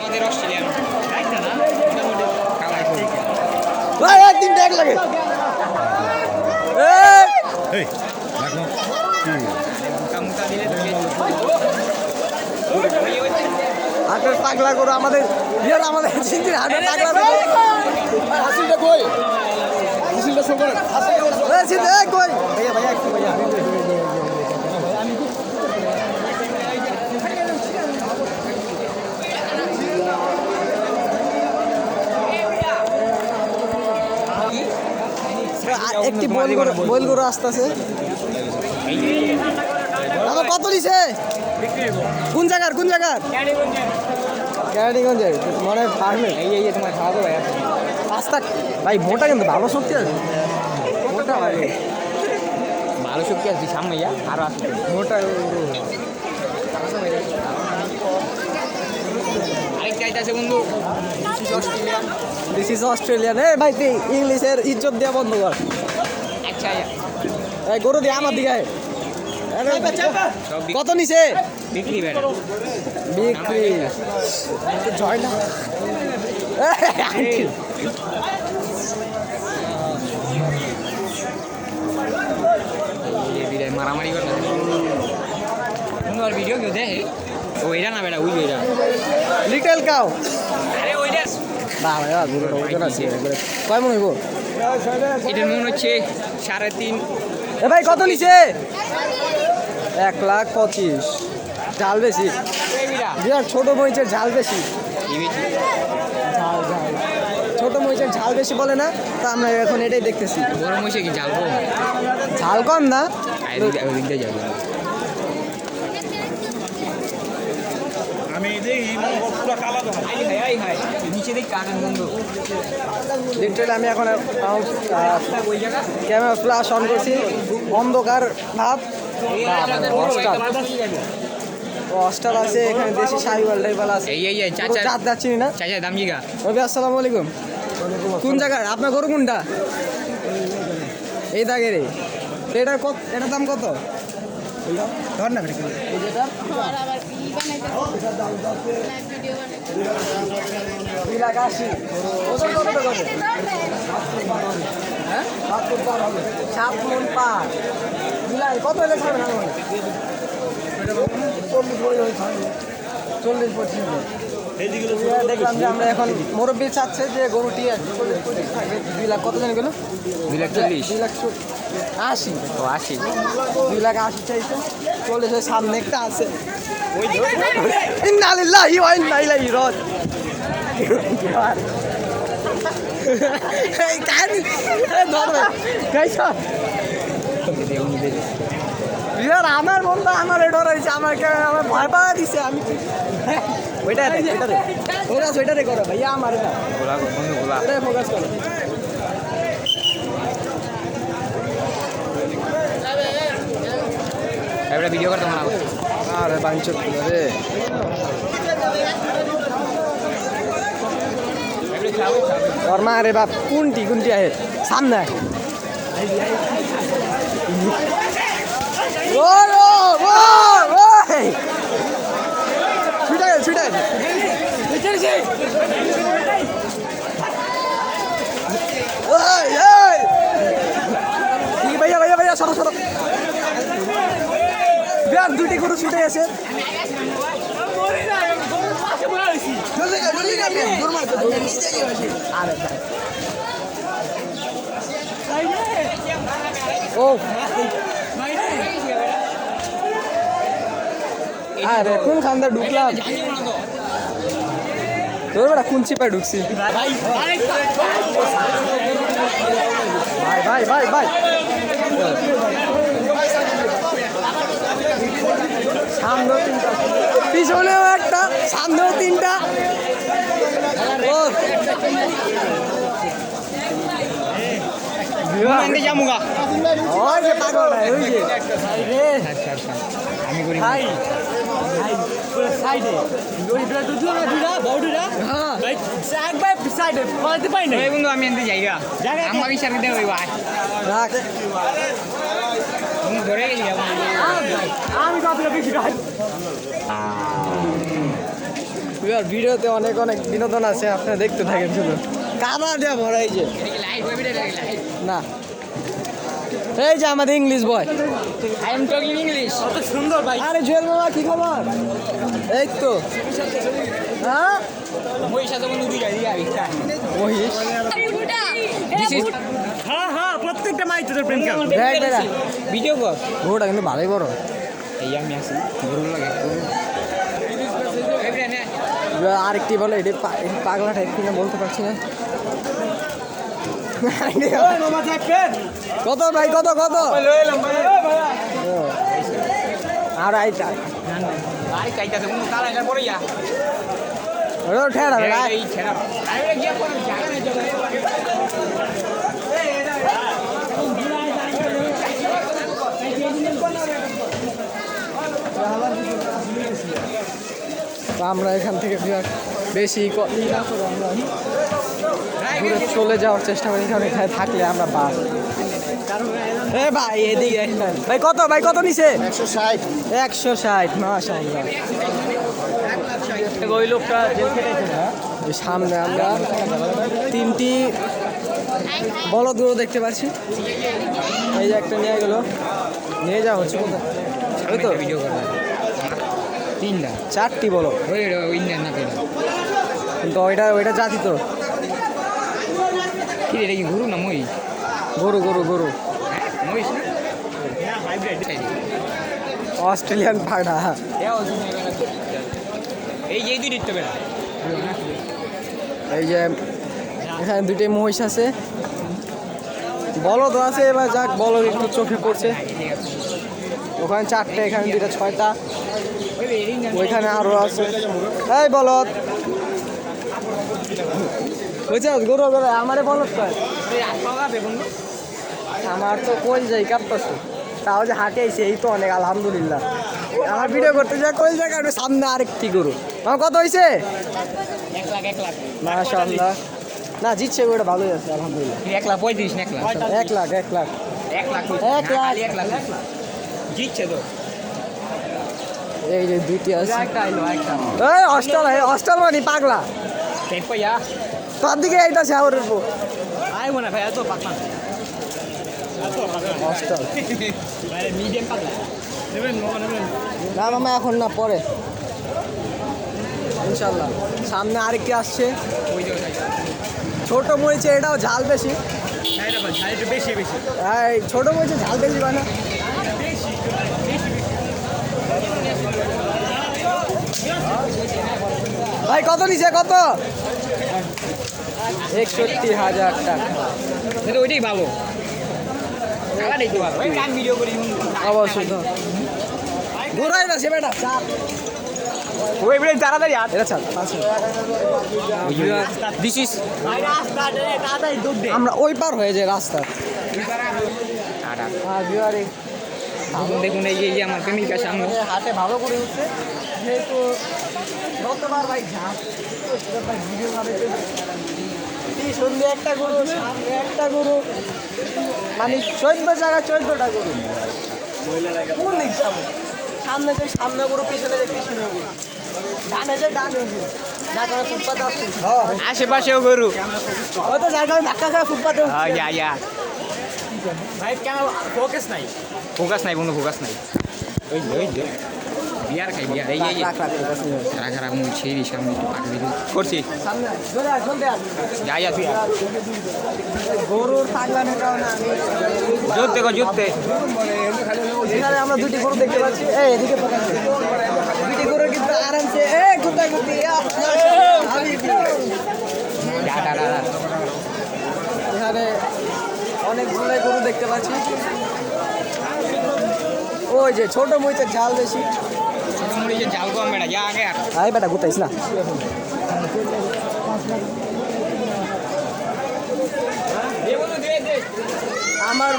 আমাদের Australian right না? Colour তিনটা এক লাগে। এই, কামুকা দিলে হাটের পাগলা করো আমাদের ইয়ার আমাদের চিন্তির হাটের পাগলা করো হাসিলটা কই? হাসিলটা শো করে। এই কই? ভাইয়া ভাইয়া একটু ভাইয়া। একটি বল করে বল করে আসতেছে দাদা কত নিছে? কোন জায়গার কোন জায়গার? ক্যারাটিগঞ্জের মানে ফার্মে এই এই তোমার খাওয়াবো ভাই পাঁচটা ভাই মোটা কিন্তু ভালো শক্তি আছে। ভাই। ভালো শক্তি আছে সামনে ইয়া আরও আসবে মোটা বন্ধু। অস্ট্রেলিয়ান দিস ইজ অস্ট্রেলিয়ান এ ভাই তুই ইংলিশের ইজ্জত দেওয়া বন্ধ কর। আচ্ছা এই গরু দিয়ে আমার দিকে। কত নিছে? বিক্রি বিক্রি। জয় না মারামারি করে ভিডিও কেউ দেখে? ও এটা না বেটা ওই এটা লিটল কাউ। কয় মন হইব? এটার মন হচ্ছে সাড়ে তিন। এ ভাই কত নিছে? এক লাখ পঁচিশ। ঝাল বেশি। বিরাট ছোট মরিচের ঝাল বেশি। ঝাল ঝাল। ছোট মরিচের ঝাল বেশি বলে না তা আমরা এখন এটাই দেখতেছি। গরম হয়েছে কি জালবো ঝাল কম না ওদিক দিয়ে যাব আমি দেখি মানে পুরো কালা তো নিচে দিক কাটেন বন্ধু লিটারেলি আমি এখন ক্যামেরা ফ্লাশ অন করছি। অন্ধকার ভাব। অস্টার আছে। এখানে দেশি শাহিওয়াল টাইপাল আছে। এই এই চাচা জাত যাচ্ছি না? চাচা দাম জিগা রবি আসসালামু আলাইকুম। কোন জায়গার? আপনার গরু কোনটা? এই দাগের এটার কত এটার দাম কত? ধর না। সাত মন পার লাখ কত হলে চল্লিশ বই হয়ে চল্লিশ পঁচিশ দেখলাম যে আমরা এখন মুরব্বী চাচ্ছে যে গরুটি চল্লিশ পঁচিশ থাকবে দুই লাখ কত গেল দুই লাখ চল্লিশ। দুই লাখ আশি ও আশি দুই লাখ আশি চাইছে চল্লিশের সামনে একটা আছে ইন্নালিল্লাহি ওয়া ইন্না ইলাইহি রাজি এই কান ধরবে গাইছা ইয়ার আমার বন্ধু আমার এটা রয়েছে আমার কে আমার ভয় পাওয়া দিছে আমি ওইটা রে ওইটা রে ওইটা ওইটা রে করো ভাইয়া আমার এটা গোলা গোলা ফোকাস করো এবারে ভিডিও করতে মনে হবে আরে বাঞ্চত রে। ওর মা রে বাপ, কোনটি কোনটি আহে। সামনে আয়। ও ও ও ও ছুটে গেছে ছুটে গেছে ওই ওই ঠিক ভাইয়া ভাইয়া ভাইয়া সরো সরো বিরাট দুটি গরু ছুটে। আরে ও। আরে, কোন খান্দা ঢুকলাম? তোর বেটা কোন চিপায় ঢুকছি? ভাই ভাই ভাই ভাই। সামনেও তিনটা। পিছনেও একটা সামনেও তিনটা। ও আমি জায়গা আমার বিচার দিতে হইব আয় রাখ বন্ধু ধরে এবার ভিডিওতে অনেক অনেক বিনোদন আছে আপনি দেখতে থাকেন শুধু। কাদা দেওয়া ভরাই এই যে। না। এই যে আমাদের English boy I am talking English কত সুন্দর ভাই। আরে জুয়েল মামা কি খবর? এই তো। হ্যাঁ? মই যাই দিয়া বিস্তার মহিষ। দিস ইজ হ্যাঁ হ্যাঁ প্রত্যেকটা মাইতে তোর প্রেম কেমন দেখ ভিডিও কর। গরুটা কিন্তু ভালোই বড়। এই আমি গরু লাগে। আরেকটি বলে এটি পাগলা টাইপ কিনা বলতে পারছি না। কত ভাই কত কত? ওটা ঠেড়া ভাই। আমরা এখান থেকে বেশি দূরে চলে যাওয়ার চেষ্টা করি কারণ এখানে থাকলে আমরা বাস এ ভাই এদিকে। ভাই কত ভাই কত নিছে একশো ষাট একশো ষাট মাশাআল্লাহ ওই লোকটা সামনে আমরা তিনটি বলদগুলো দেখতে পাচ্ছি এই যে একটা নিয়ে গেলো নিয়ে যাওয়া হচ্ছে কোথায়? তো ভিডিও কর তিনটা চারটি বলো ওইটা ওইটা জাতি তো কি এটা কি গরু না মই গরু গরু গরু মহিষ অস্ট্রেলিয়ান পাড়া এই যে দুই দিতে এই যে এখানে দুইটাই মহিষ আছে। বলদ আছে এবার যাক বলদ একটু চোখে পড়ছে। ওখানে চারটে এখানে দুইটা ছয়টা। ওইখানে আরও আছে। এই বলদ। গরু গরু আমারে বলদ কয়। আমার তো কই যাই কাঁপতাছে। তাও যে হাটে আইছে এই তো অনেক আলহামদুলিল্লাহ। আমার ভিডিও করতে যা কই যা কারণ সামনে আরেকটি গরু। আমার কত হয়েছে এক লাখ এক লাখ মাশাআল্লাহ। না জিতছে গরুটা ভালোই আছে আলহামদুলিল্লাহ। এক লাখ পঁয়ত্রিশ এক লাখ। এক লাখ এক লাখ। এক লাখ এক লাখ। এক লাখ জিতছে তো। এই যে দুইটি আছে। একটা আইলো একটা এই অস্টাল অস্টাল মানে পাগলা। পাইয়া তোর দিকে এইটাছে আমার উপর আই মনে ভাই এত পাতলা। না মামা এখন না পরে। ইনশাল্লাহ। সামনে আরেকটি আসছে। ছোট মরিচে এটাও ঝাল বেশি। এই ছোট মরিচে ঝাল বেশি হয় না। ভাই কত নিছে কত? একষট্টি হাজার টাকা। কিন্তু ওইটাই ভালো। অবশ্যই। তো ঘোরাই না সে বেটা। ওই বেড়ে তাড়াতাড়ি আর এটা চাপ দিস ইজ আমরা ওই পার হয়ে যাই রাস্তা। বিহারে। দেখুন এই যে আমার প্রেমিকা সামনে। হাটে ভালো করে উঠছে। যেহেতু ভাই সন্ধ্যে একটা গরু সামনে একটা গরু। মানে চোদ্দ জায়গায় চোদ্দটা গরু। কোন দিক সামনে সামনে যে সামনে গরু পিছনে যে পিছনে গরু। ডানে যে ডানে আশেপাশেও গরু। হয়তো যার কারণে ধাক্কা খায় ফুটপাতে ভাই কেন ফোকাস নাই? ফোকাস নাই বন্ধু ফোকাস নাই। ওই যে, ওই যে। বিয়ার খাই বিয়ার এই রাখ রাখ রাখ খারা খারা মুখ একটু পাক দিল করছি সামনে জোরে আয়, জলদি আয়। যা যা গরুর পাগলানোর কারণে আমি জোরতে কো জোরতে এখানে আমরা দুটি গরু দেখতে পাচ্ছি। এই এদিকে দুটি গরু কিন্তু আরামসে এ যা যা। এখানে অনেকগুলো গরু দেখতে পাচ্ছি। ওই যে ছোট মরিচের ঝাল বেশি। কম বেটা গুতাইস না। আমার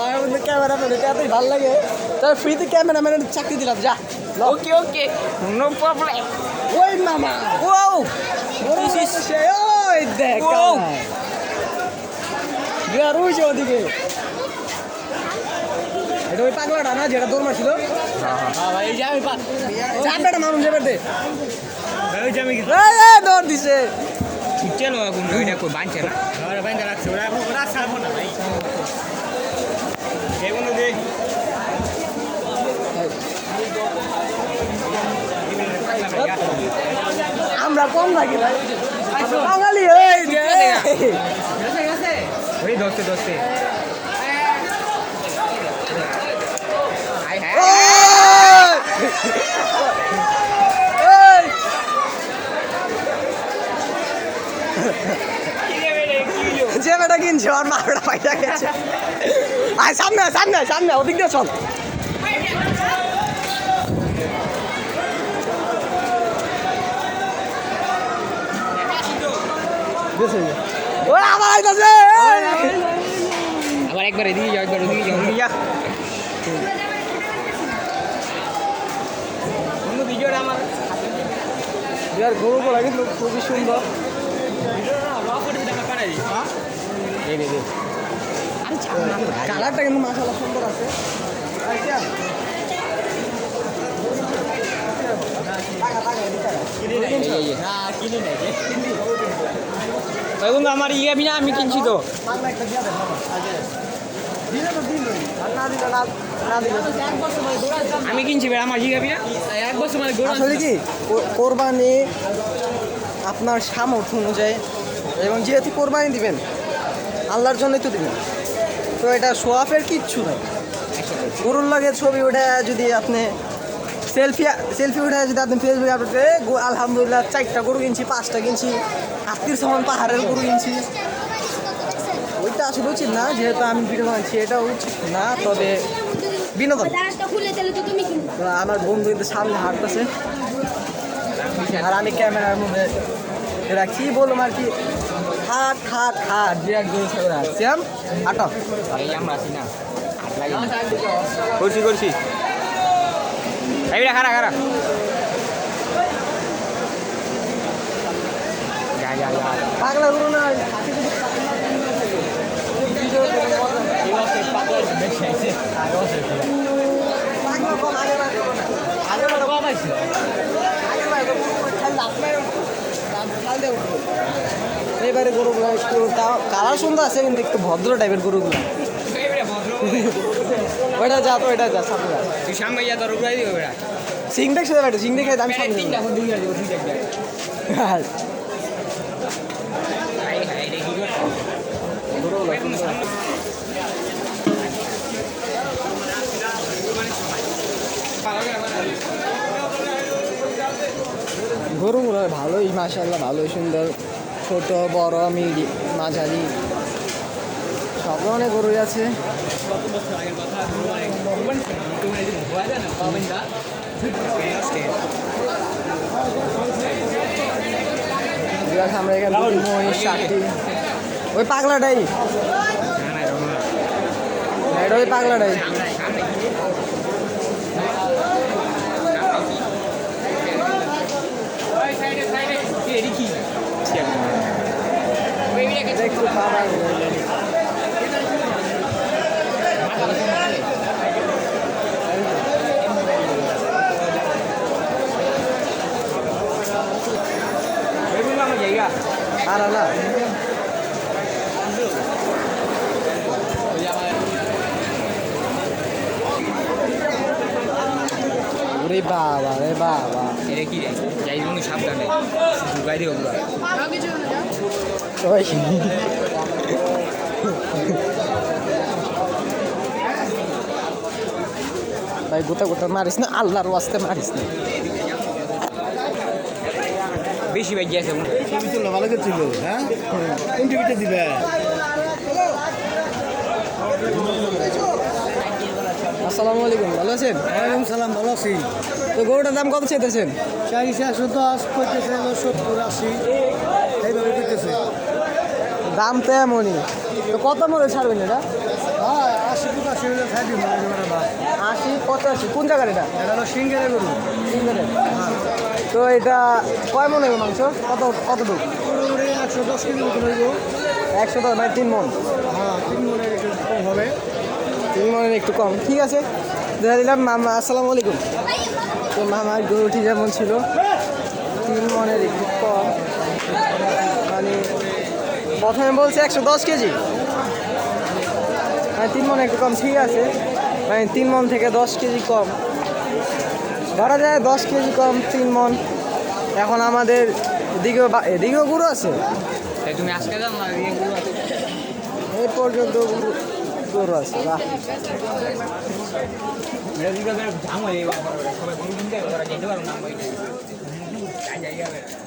আমার মধ্যে ক্যামেরা ম্যান এতই ভালো লাগে। তার ফ্রিতে ক্যামেরা ম্যানের চাকরি দিলাম যা। ওকে ওকে নো প্রবলেম ওই মামা। ও গরু সে ওই দেখ ওদিকে। এটা ওই পাগলাটা না যেটা দৌড় মারছিল। মানুষ যাবে দে দৌড় দিছে ছুটছে লো এখন ওইটা বাঁধছে না ওরা রাখছে ওরা ওরা ছাড়বো না ভাই এগুলো দেখ আমরা কম থাকি ভাই। বাঙালি এই যে। ওই দোস্তে দোস্তে হাই হাই এই! এই! যে বেটা কিনছে ওর মা বেটা পয়সা গেছে। আয় সামনে সামনে সামনে ওদিক দিয়ে চল। ওরা আবার আইতাছে এই! আবার একবার এদিকে যাও একবার ওদিকে যাও। ওদিকে যা বন্ধু ভিডিওটা আমার গরু বলা কিন্তু খুবই সুন্দর। কালারটা কিন্তু মাসালা সুন্দর আছে। আমার ইয়ে বিনা আমি কিনছি তো। আমি কিনছি বেড়া আমার ইয়ে বিনা। এক বছর মানে গোড়া আসলে কি কোরবানি আপনার সামর্থ্য অনুযায়ী এবং যেহেতু কোরবানি দিবেন আল্লাহর জন্যই তো দিবেন তো এটা সোয়াফের কিচ্ছু নাই। গরুর লাগে ছবি ওঠে যদি আপনি সেলফি সেলফি উঠে যদি আপনি ফেসবুকে আপলোড করে আলহামদুলিল্লাহ চারটা গরু কিনছি পাঁচটা কিনছি আত্মীর সমান পাহাড়ের গরু কিনছি। ওইটা আসলে উচিত না যেহেতু আমি ভিডিও বানাচ্ছি এটা উচিত না তবে বিনোদন। আমার বন্ধু কিন্তু সামনে হাঁটতেছে। আর আমি ক্যামেরার মধ্যে কি বললাম আর কি হাট হাট হাট বিরাট ছাগল আসছি আম আটো। এই আমরা আছি না। করছি করছি। এই খারা খারা পাগলা করো না। আগে উঠবো। এইবারে গরুগুলো একটু কালার সুন্দর আছে কিন্তু একটু ভদ্র টাইপের গরুগুলো। ওইটা যা তো ওইটা যা, সামনে যা। তুই সামনে যা তোর সিং দেখছে তো বেটা সিং দেখে বেড়া সামনে তিনটা দুই দুই দেখবে আর হাই হাই রে কি করছ গরুগুলো ভালোই মাসাল্লাহ ভালোই সুন্দর। ছোট, বড়, মিডি, মাঝারি, সব ধরনের গরুই আছে। আমরা এখানে মহিষ ওই পাগলাটাই। এটা ওই পাগলাটাই। সামনে সামনে ওই সাইডে সাইডে কি এডি কি ওই বিড়া কে একটু খাবার ওই বলব আমার জায়গা আর না ওরে বাবা রে বাবা। এটা কি রে? যাই সাবধানে। ঢুকাই দিও পুরো ওই ভাই গোটা গোটা মারিস না আল্লাহর ওয়াস্তে মারিস না। বেশি আছে বন্ধু ছবি তুললো ভালো করে তুললো হ্যাঁ? কোন টিভিতে দিবে? আসসালামু আলাইকুম ভালো আছেন? ওয়ালাইকুম সালাম ভালো আছি। তো গরুটার দাম কত চাইতেছেন? চাইছে একশো দশ করতেছে সত্তর আশি। দাম তো এমনই। তো কত মধ্যে ছাড়বেন এটা? আশি পঁচাশি, কোন জায়গার এটা? হলো গরু তো এটা কয় মন হবে মাংস? কত কতটুকু একশো দশ কেজি একশো দশ মানে তিন মন। তিন মনের একটু কম। হবে তিন মনের একটু কম ঠিক আছে দেখা দিলাম মামা, আসসালামু আলাইকুম। তো মামার গরুটি যেমন ছিল, তিন মনের একটু কম। মানে প্রথমে বলছে একশো দশ কেজি। মানে তিন মন একটু কম ঠিক আছে। মানে তিন মন থেকে দশ কেজি কম। ধরা যায় দশ কেজি কম তিন মন। এখন আমাদের এদিকেও এদিকেও গুঁড়ো আছে? তুমি আজকে যাও না এই পর্যন্ত গরু আছে বাহ। গরু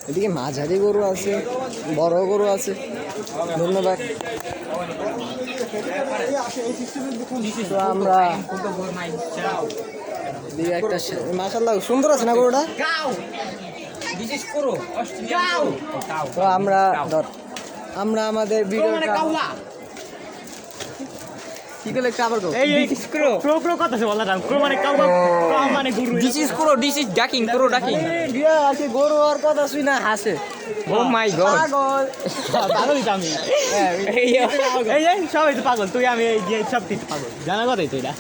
এদিকে মাঝারি গরু আছে বড় গরু আছে। ধন্যবাদ। আমরা একটা সুন্দর আছে না গরুটা? তো আমরা ধর আমরা আমাদের ভিডিওটা কি করলে একটু আবার গো বিশেষ করো ক্রো ক্রো কথা আছে বললাম ক্রো মানে কাউ কাউ মানে গুরু। দিস ইজ করো দিস ইজ ডাকিং করো ডাকিং বিয়া আছে গরু আর কথা শুই না হাসে। ও মাই গড পাগল। পাগলই আমি। এই এই এই সবাই তো পাগল। তুই আমি এই সব কিছু পাগল। জানা কথাই তো এটা।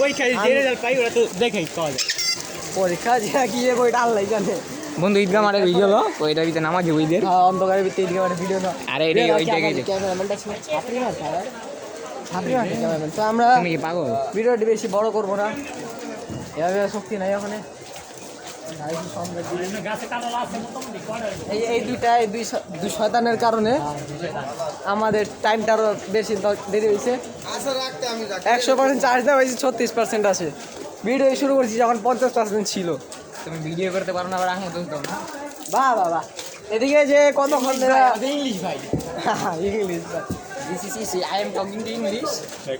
পরীক্ষা যে রেজাল্ট পাই ওরা তো দেখেই পাওয়া পরীক্ষা যে কি যে বইটা আল্লাহ জানে। বন্ধু ঈদগা মারে ভিডিও লো ওইটার ভিতরে নামাজ ওইদের হ্যাঁ, অন্ধকারের ভিতরে এদিকে ভিডিও না। আরে ছাত্রী তো আমরা ভিডিওটি বেশি বড় করব না। এভাবে শক্তি নাই ওখানে। এই এই দুইটা এই দুই দুই শয়তানের কারণে আমাদের টাইমটা আরও বেশি দেরি হয়েছে। একশো পার্সেন্ট চার্জ দেওয়া হয়েছে ছত্রিশ পার্সেন্ট আছে। ভিডিও শুরু করছি যখন পঞ্চাশ পার্সেন্ট ছিল। তুমি ভিডিও করতে পারো না আবার আহমদ না। বাহ বাহ বাহ। এদিকে যে কতক্ষণ ধরে ইংলিশ ভাই। This is easy. I am talking the English.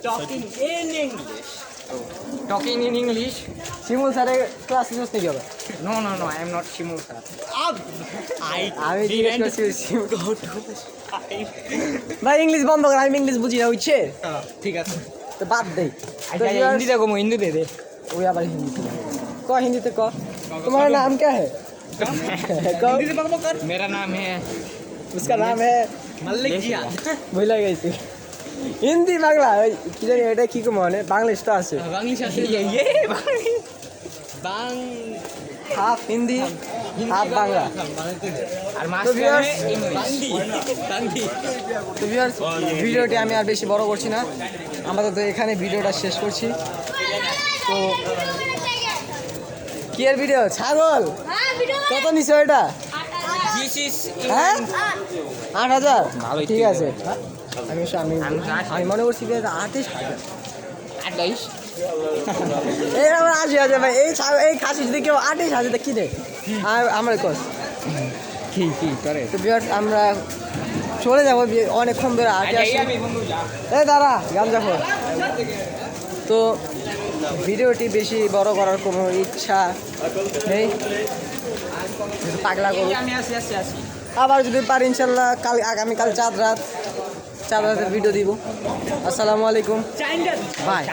Talking in English. Oh. Talking in English. শিমুল স্যারের ক্লাস নিউজ থেকে হবে। No no no I am not Shimul sir আমি জিজ্ঞেস করছি ভাই ইংলিশ বন্ধ কর আমি ইংলিশ বুঝি না হচ্ছে হ্যাঁ, ঠিক আছে। তো বাদ দেই আচ্ছা, দেখো কম হিন্দিতে দে ওই আবার হিন্দি ক হিন্দিতে ক? তোমার নাম কে হ্যাঁ মেরা নাম হ্যাঁ उसका नाम है মাল্লিক জিয়া ভুলে গেছি হিন্দি বাংলা ওই কি জানি এটা কি মানে বাংলিশ তো আছে বাংলিশ আছে ইয়ে বাং হাফ হিন্দি হাফ বাংলা আর তো viewers, মাঝখানে ইংলিশ বাংলি তো viewers, ভিডিওটি আমি আর বেশি বড় করছি না আমরা তো এখানে ভিডিওটা শেষ করছি তো কি এর ভিডিও ছাগল হ্যাঁ ভিডিও কত নিছো এটা দিস ইজ হ্যাঁ? আট হাজার? ঠিক আছে। আমি আমি আমি মনে করছি আটিস হাজার। আঠাইশ এই আমার আশি হাজার ভাই। এই এই খাসি যদি কেউ আটিস হাজার কিনে আর আমার কস। কি কি করে তো বিয়ার্স আমরা চলে যাব অনেকক্ষণ ধরে আগে আচ্ছা আসি। এই দাঁড়া গামজাফর তো ভিডিওটি বেশি বড় করার কোনো ইচ্ছা নেই। পাগলা করুক আমি আসি আসি আসি। আবার যদি পারি ইনশাল্লাহ কাল আগামীকাল চাঁদ রাত। চাঁদ রাতের ভিডিও দিব। আসসালামু আলাইকুম। বাই